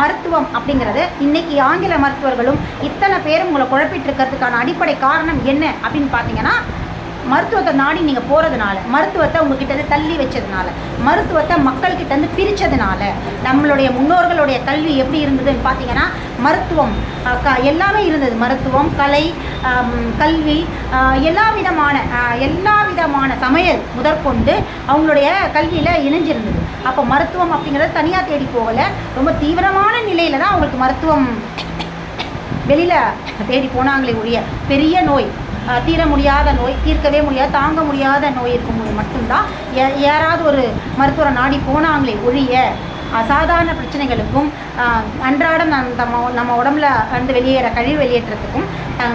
மருத்துவம் அப்படிங்கிறது இன்னைக்கு ஆங்கில மருத்துவர்களும் இத்தனை பேரும் உங்களை குழப்பிட்டு இருக்கிறதுக்கான அடிப்படை காரணம் என்ன அப்படின்னு பார்த்தீங்கன்னா மருத்துவத்தை நாடி நீங்கள் போகிறதுனால மருத்துவத்தை உங்ககிட்ட இருந்து தள்ளி வச்சதுனால மருத்துவத்தை மக்கள்கிட்ட இருந்து பிரித்ததுனால நம்மளுடைய முன்னோர்களுடைய கல்வி எப்படி இருந்ததுன்னு பார்த்தீங்கன்னா மருத்துவம் க எல்லாமே இருந்தது. மருத்துவம் கலை கல்வி எல்லா விதமான எல்லா விதமான சமையல் முதற்கொண்டு அவங்களுடைய கல்வியில் இணைஞ்சிருந்தது. அப்போ மருத்துவம் அப்படிங்கிறது தனியாக தேடி போகலை. ரொம்ப தீவிரமான நிலையில் தான் அவங்களுக்கு மருத்துவம் வெளியில் தேடி போனாங்களே ஒழிய பெரிய நோய் தீர முடியாத நோய் தீர்க்கவே முடியாது தாங்க முடியாத நோய் இருக்கும்போது மட்டும்தான் ஏ யாராவது ஒரு மருத்துவரை நாடி போனாங்களே ஒழிய அசாதாரண பிரச்சனைகளுக்கும் அன்றாடம் நம் நம்ம நம்ம உடம்புல வந்து வெளியேற கழிவு வெளியேற்றத்துக்கும்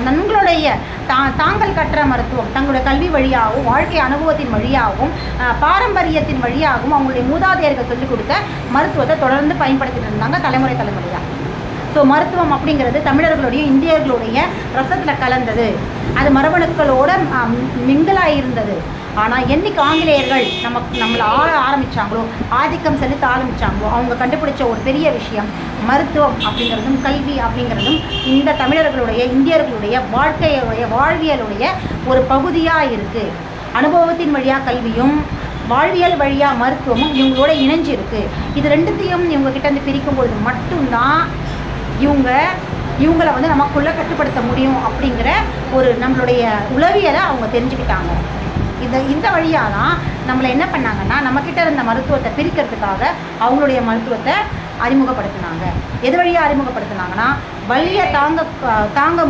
தங்களுடைய தா தாங்கள் கற்ற மருத்துவம் தங்களுடைய கல்வி வழியாகவும் வாழ்க்கை அனுபவத்தின் வழியாகவும் பாரம்பரியத்தின் வழியாகவும் அவங்களுடைய மூதாதையர்கள் சொல்லிக் கொடுத்த மருத்துவத்தை தொடர்ந்து பயன்படுத்திட்டு இருந்தாங்க தலைமுறை தலைமுறையாக ஸோ மருத்துவம் அப்படிங்கிறது தமிழர்களுடைய இந்தியர்களுடைய ரசத்தில் கலந்தது. அது மரபணுக்களோட மிங்கலாக இருந்தது. ஆனால் என்னைக்கு ஆங்கிலேயர்கள் நமக்கு நம்மளை ஆள ஆரம்பித்தாங்களோ ஆதிக்கம் செலுத்த ஆரம்பித்தாங்களோ அவங்க கண்டுபிடிச்ச ஒரு பெரிய விஷயம் மருத்துவம் அப்படிங்கிறதும் கல்வி அப்படிங்கிறதும் இந்த தமிழர்களுடைய இந்தியர்களுடைய வாழ்க்கையுடைய வாழ்வியலுடைய ஒரு பகுதியாக இருக்குது அனுபவத்தின் வழியாக கல்வியும் வாழ்வியல் வழியாக மருத்துவமும் இவங்களோட இணைஞ்சிருக்கு. இது ரெண்டுத்தையும் இவங்க கிட்ட இருந்து பிரிக்கும் பொழுது மட்டும்தான் இவங்க இவங்கள வந்து நமக்குள்ளே கட்டுப்படுத்த முடியும் அப்படிங்கிற ஒரு நம்மளுடைய உளவியலை அவங்க தெரிஞ்சுக்கிட்டாங்க. இந்த இந்த வழியாக தான் நம்மளை என்ன பண்ணாங்கன்னா நம்மக்கிட்ட இருந்த மருத்துவத்தை பிரிக்கிறதுக்காக அவங்களுடைய மருத்துவத்தை அறிமுகப்படுத்தினாங்க. எது வழியாக அறிமுகப்படுத்தினாங்கன்னா வலியை தாங்க தாங்க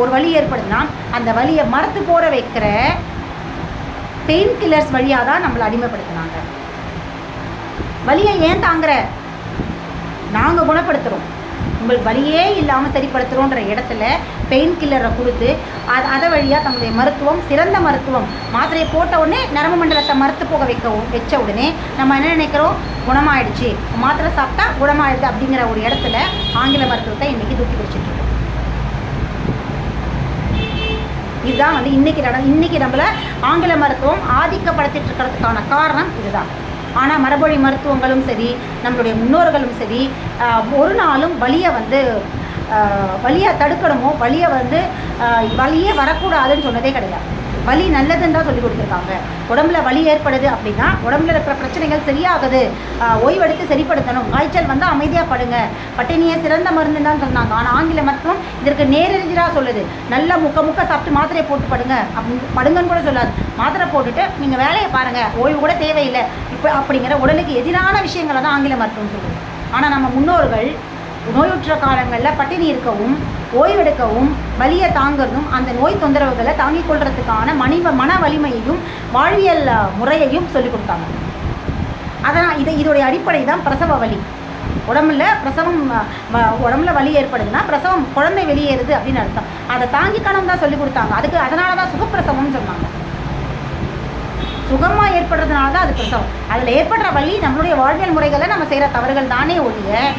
ஒரு வலி ஏற்படுதுன்னா அந்த வலியை மரத்து போட வைக்கிற பெயின் கில்லர்ஸ் வழியாக தான் நம்மளை அடிமைப்படுத்தினாங்க. வலியை ஏன் தாங்குற? நாங்கள் குணப்படுத்துகிறோம் உங்களுக்கு வழியே இல்லாமல் சரிப்படுத்துகிறோன்ற இடத்துல பெயின் கில்லரை கொடுத்து அது அதை வழியாக தங்களுடைய மருத்துவம் சிறந்த மருத்துவம் மாத்திரையை போட்ட உடனே நரம்பு மண்டலத்தை மறுத்து போக வைக்க வச்ச உடனே நம்ம என்ன நினைக்கிறோம்? குணமாயிடுச்சு. மாத்திரை சாப்பிட்டா குணமாயிடுது அப்படிங்கிற ஒரு இடத்துல ஆங்கில மருத்துவத்தை இன்றைக்கி தூக்கி பிடிச்சிட்டு இதுதான் வந்து இன்னைக்கு நட இன்னைக்கு நம்மளை ஆங்கில மருத்துவம் ஆதிக்கப்படுத்திட்டு இருக்கிறதுக்கான காரணம் இதுதான். ஆனால் மரபொழி மருத்துவங்களும் சரி நம்மளுடைய முன்னோர்களும் சரி ஒரு நாளும் வலியை வந்து வழியை தடுக்கணுமோ வழியை வந்து வழியே வரக்கூடாதுன்னு சொன்னதே கிடையாது. வலி நல்லதுன்னு தான் சொல்லி கொடுத்துருக்காங்க. உடம்புல வலி ஏற்படுது அப்படின்னா உடம்புல இருக்கிற பிரச்சனைகள் சரியாகுது. ஓய்வெடுத்து சரிப்படுத்தணும். காய்ச்சல் வந்து அமைதியாக படுங்க. பட்டினியே சிறந்த மருந்துன்னு தான் சொன்னாங்க. ஆனால் ஆங்கில மருத்துவம் இதற்கு நேரெதிராக சொல்லுது. நல்லா முக்க முக்க சாப்பிட்டு மாத்திரையை போட்டு படுங்க. அப்படின்னு படுங்கன்னு கூட சொல்லாது. மாத்திரை போட்டுட்டு நீங்கள் வேலையை பாருங்கள் ஓய்வு கூட தேவையில்லை. இப்போ அப்படிங்கிற உடலுக்கு எதிரான விஷயங்களை தான் ஆங்கில மருத்துவம் சொல்லுது. ஆனால் நம்ம முன்னோர்கள் நோயுற்ற காலங்களில் பட்டினி இருக்கவும் ஓய்வெடுக்கவும் வலியை தாங்கிறதும் அந்த நோய் தொந்தரவுகளை தாங்கிக் கொள்றதுக்கான மனித மன வலிமையையும் வாழ்வியல் முறையையும் சொல்லிக் கொடுத்தாங்க. அதனால் இதை இதோடைய அடிப்படை தான் பிரசவ வலி. உடம்புல பிரசவம் வ- உடம்புல வலி ஏற்படுதுன்னா பிரசவம் குழந்தை வெளியேறுது அப்படின்னு அர்த்தம். அதை தாங்கிக்கணும் தான் சொல்லி கொடுத்தாங்க. அதுக்கு அதனால தான் சுகப்பிரசவம்னு சொன்னாங்க. சுகமாக ஏற்படுறதுனால தான் அது பிரசவம். அதில் ஏற்படுற வழி நம்மளுடைய வாழ்வியல் முறைகளை நம்ம செய்கிற தவறுகள் தானே ஒழிய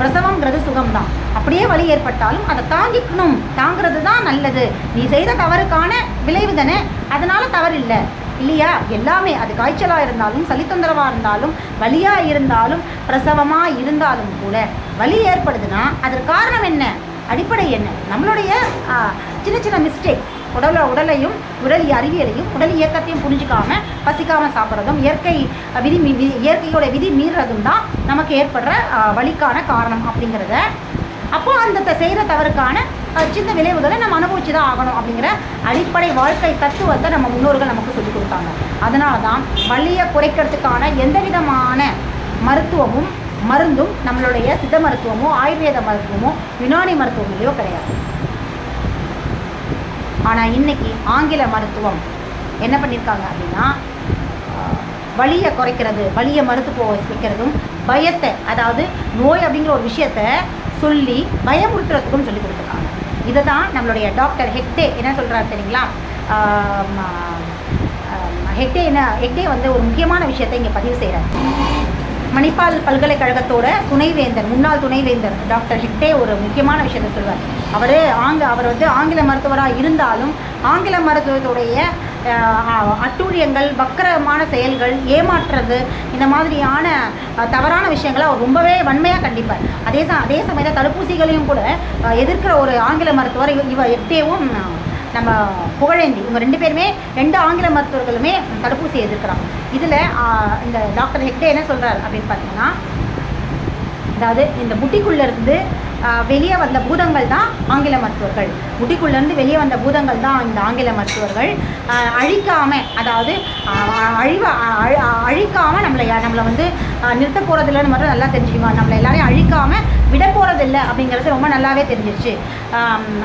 பிரசவம்ங்கிறது சுகம்தான். அப்படியே வலி ஏற்பட்டாலும் அதை தாங்கிக்கணும். தாங்கிறது தான் நல்லது. நீ செய்த தவறுக்கான விளைவு தானே? அதனால் தவறு இல்லை இல்லையா? எல்லாமே அது காய்ச்சலாக இருந்தாலும் சளி தொந்தரவாக இருந்தாலும் வலியாக இருந்தாலும் பிரசவமாக இருந்தாலும் கூட வலி ஏற்படுதுன்னா அதற்கு காரணம் என்ன? அடிப்படை என்ன? நம்மளுடைய சின்ன சின்ன மிஸ்டேக்ஸ் உடல உடலையும் உடல் அறிவியலையும் உடல் இயக்கத்தையும் புரிஞ்சுக்காம பசிக்காமல் சாப்பிட்றதும் இயற்கை விதி வி- இயற்கையோட விதி மீறுறதும் தான் நமக்கு ஏற்படுற வழிக்கான வலிக்கான காரணம் அப்படிங்கிறத. அப்போ அந்த செய்கிற தவறுக்கான சின்ன விளைவுகளை நம்ம அனுபவிச்சு தான் ஆகணும் அப்படிங்கிற அடிப்படை வாழ்க்கை தத்துவத்தை நம்ம முன்னோர்கள் நமக்கு சொல்லிக் கொடுத்தாங்க. அதனால தான் வலியை குறைக்கிறதுக்கான எந்த விதமான மருத்துவமும் மருந்தும் நம்மளுடைய சித்த மருத்துவமோ ஆயுர்வேத மருத்துவமோ யுனானி மருத்துவமோ கிடையாது. ஆனால் இன்னைக்கு ஆங்கில மருத்துவம் என்ன பண்ணியிருக்காங்க அப்படின்னா வலியை குறைக்கிறது வலியை மறுத்து போக வைக்கிறதும் பயத்தை அதாவது நோய் அப்படிங்கிற ஒரு விஷயத்த சொல்லி பயமுறுத்துறதுக்கும் சொல்லி கொடுத்துருக்காங்க. இதை தான் நம்மளுடைய டாக்டர் ஹெக்டே என்ன சொல்கிறாரு தெரியுங்களா? ஹெக்டே என்ன ஹெக்டே வந்து ஒரு முக்கியமான விஷயத்தை இங்கே பதிவு செய்கிறார் மணிப்பால் பல்கலைக்கழகத்தோட துணைவேந்தர் முன்னாள் துணைவேந்தர் டாக்டர் ஹெக்டே ஒரு முக்கியமான விஷயத்தை சொல்வார் அவர் ஆங்க அவர் வந்து ஆங்கில மருத்துவராக இருந்தாலும் ஆங்கில மருத்துவத்துடைய அட்டூழியங்கள் வக்கரமான செயல்கள் ஏமாற்றுறது இந்த மாதிரியான தவறான விஷயங்களை அவர் ரொம்பவே வன்மையாக கண்டிப்பார். அதே ச அதே சமயத்தில் தடுப்பூசிகளையும் கூட எதிர்க்கிற ஒரு ஆங்கில மருத்துவர் இவ- இவ நம்ம புகழேந்தி இவங்க ரெண்டு பேருமே ரெண்டு ஆங்கில மருத்துவர்களுமே தடுப்பூசி எதிர்க்கிறாங்க. இதில் இந்த டாக்டர் ஹெக்டே என்ன சொல்கிறார் அப்படின்னு பார்த்தீங்கன்னா அதாவது இந்த புட்டிக்குள்ளேருந்து வெளியே வந்த பூதங்கள் தான் ஆங்கில மருத்துவர்கள். முட்டிக்குள்ளேருந்து வெளியே வந்த பூதங்கள் தான் இந்த ஆங்கில மருத்துவர்கள். அழிக்காமல் அழிக்காம அதாவது அழிவ அழ- நம்மளை நம்மளை வந்து நிறுத்த போகிறதில்லன்னு மட்டும் நல்லா தெரிஞ்சுக்குவாங்க நம்மளை எல்லாரையும் அழிக்காமல் விட போகிறதில்ல அப்படிங்கிறது ரொம்ப நல்லாவே தெரிஞ்சிருச்சு.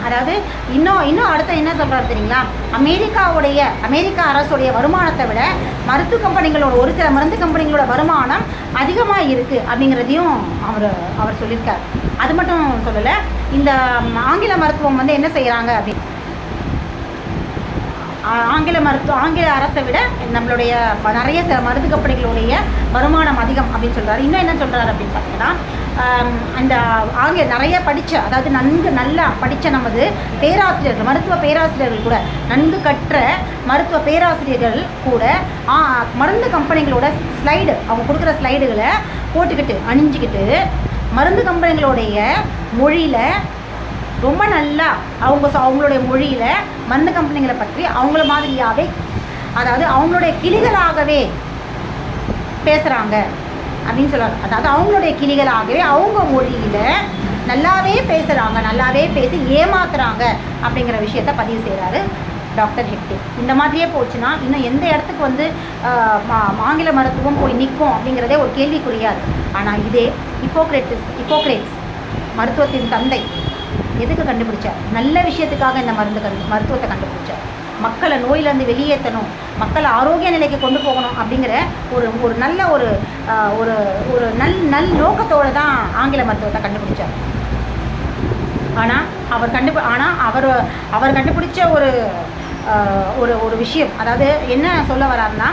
அதாவது இன்னும் இன்னும் அடுத்து என்ன சொல்கிறாரு தெரியுங்களா? அமெரிக்காவுடைய அமெரிக்கா அரசுடைய வருமானத்தை விட மருத்துவ கம்பெனிகளோட ஒரு சில மருந்து கம்பெனிகளோட வருமானம் அதிகமாக இருக்குது அப்படிங்கிறதையும் அவர் அவர் சொல்லியிருக்கார். அது மட்டும் சொல்லலை இந்த ஆங்கில மருத்துவம் வந்து என்ன செய்கிறாங்க அப்படின்னு ஆங்கில மருத்துவ ஆங்கில அரசை விட நம்மளுடைய நிறைய சில மருந்து கம்பெனிகளுடைய வருமானம் அதிகம் அப்படின்னு சொல்றாரு. இன்னும் என்ன சொல்றாரு அப்படின்னு பார்த்தீங்கன்னா அந்த ஆங்கில நிறைய படித்த அதாவது நன்கு நல்லா படித்த நமது பேராசிரியர்கள் மருத்துவ பேராசிரியர்கள் கூட நன்கு கற்ற மருத்துவ பேராசிரியர்கள் கூட மருந்து கம்பெனிகளோட ஸ்லைடு அவங்க கொடுக்குற ஸ்லைடுகளை போட்டுக்கிட்டு அணிஞ்சிக்கிட்டு மருந்து கம்பெனிகளுடைய மொழியில் ரொம்ப நல்லா அவங்க அவங்களுடைய மொழியில் மருந்து கம்பெனிகளை பற்றி அவங்கள மாதிரியாகவே அதாவது அவங்களுடைய கிளிகளாகவே பேசுகிறாங்க அப்படின்னு சொல்லுவாங்க. அதாவது அவங்களுடைய கிளிகளாகவே அவங்க மொழியில் நல்லாவே பேசுகிறாங்க நல்லாவே பேசி ஏமாத்துறாங்க அப்படிங்கிற விஷயத்த பதிவு செய்கிறாரு டாக்டர் ஹெக்டே. இந்த மாதிரியே போச்சுன்னா இன்னும் எந்த இடத்துக்கு வந்து மா- ஆங்கில மருத்துவம் போய் நிற்கும் அப்படிங்கிறதே ஒரு கேள்விக்குரியாது ஆனால் இதே ஹிப்போக்ரேட்டிஸ் ஹிப்போக்ரேட்ஸ் மருத்துவத்தின் தந்தை எதுக்கு கண்டுபிடிச்சார்? நல்ல விஷயத்துக்காக இந்த மருந்து கண்டு மருத்துவத்தை கண்டுபிடிச்சார். மக்களை நோயிலேருந்து வெளியேற்றணும் மக்களை ஆரோக்கிய நிலைக்கு கொண்டு போகணும் அப்படிங்கிற ஒரு ஒரு நல்ல ஒரு ஒரு ஒரு நல் நல் நோக்கத்தோடு தான் ஆங்கில மருத்துவத்தை கண்டுபிடிச்சார். ஆனால் அவர் கண்டுபி ஆனால் அவர் அவர் கண்டுபிடிச்ச ஒரு ஒரு ஒரு விஷயம் அதாவது என்ன சொல்ல வராருன்னா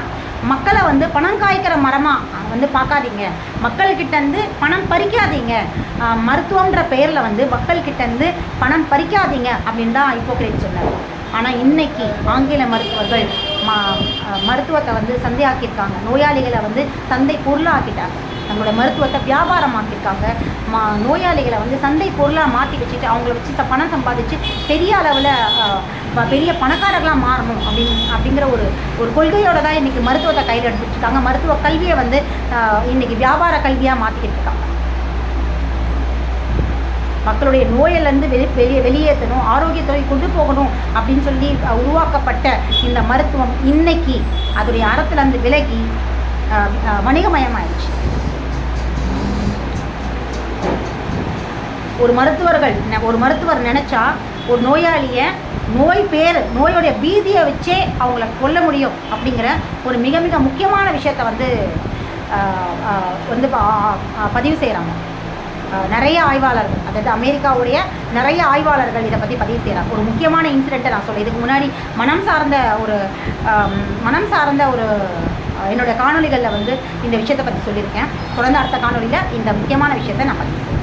மக்களை வந்து பணம் காய்க்கிற மரமாக வந்து பார்க்காதீங்க. மக்கள்கிட்டேருந்து பணம் பறிக்காதீங்க. மருத்துவன்ற மருத்துவம்ன்ற பெயரில் வந்து மக்கள்கிட்டேருந்து பணம் பறிக்காதீங்க அப்படின்னு தான் இப்போ சொன்னார். ஆனால் இன்னைக்கு ஆங்கில மருத்துவர்கள் ம மருத்துவத்தை வந்து சந்தையாக்கியிருக்காங்க. நோயாளிகளை வந்து சந்தை பொருளாக்கிட்டாங்க. தங்களோட மருத்துவத்தை வியாபாரமாக்கியிருக்காங்க. மா நோயாளிகளை வந்து சந்தை பொருளாக மாற்றி வச்சுட்டு அவங்கள வச்சு பணம் சம்பாதிச்சு பெரிய அளவில் பெரிய பணக்காரர்களாக மாறணும் அப்படின்னு அப்படிங்கிற ஒரு ஒரு கொள்கையோட தான் இன்றைக்கி மருத்துவத்தை கையில் எடுத்துட்டு இருக்காங்க. மருத்துவ கல்வியை வந்து இன்றைக்கி வியாபார கல்வியாக மாற்றிக்கிட்டு இருக்காங்க. மக்களுடைய நோயிலேருந்து வெளி வெளியே வெளியேற்றணும் ஆரோக்கியத்துறை கொண்டு போகணும் அப்படின்னு சொல்லி உருவாக்கப்பட்ட இந்த மருத்துவம் இன்னைக்கு அதோடைய அறத்துலேருந்து விலகி வணிகமயமாயிடுச்சு. ஒரு மருத்துவர்கள் ஒரு மருத்துவர் நினச்சா ஒரு நோயாளியை நோய் பேர் நோயோடைய பீதியை வச்சே அவங்கள கொல்ல முடியும் அப்படிங்கிற ஒரு மிக மிக முக்கியமான விஷயத்தை வந்து வந்து பதிவு செய்கிறாங்க நிறைய ஆய்வாளர்கள் அதாவது அமெரிக்காவுடைய நிறைய ஆய்வாளர்கள் இதை பற்றி பதிவு செய்கிறாங்க ஒரு முக்கியமான இன்சிடெண்ட்டை நான் சொல்ல இதுக்கு முன்னாடி மனம் சார்ந்த ஒரு மனம் சார்ந்த ஒரு அஹ், என்னோட காணொளிகளில் வந்து இந்த விஷயத்தை பற்றி சொல்லியிருக்கேன். தொடர்ந்து அடுத்த காணொலியில் இந்த முக்கியமான விஷயத்தை நான் பதிவு செய்கிறேன்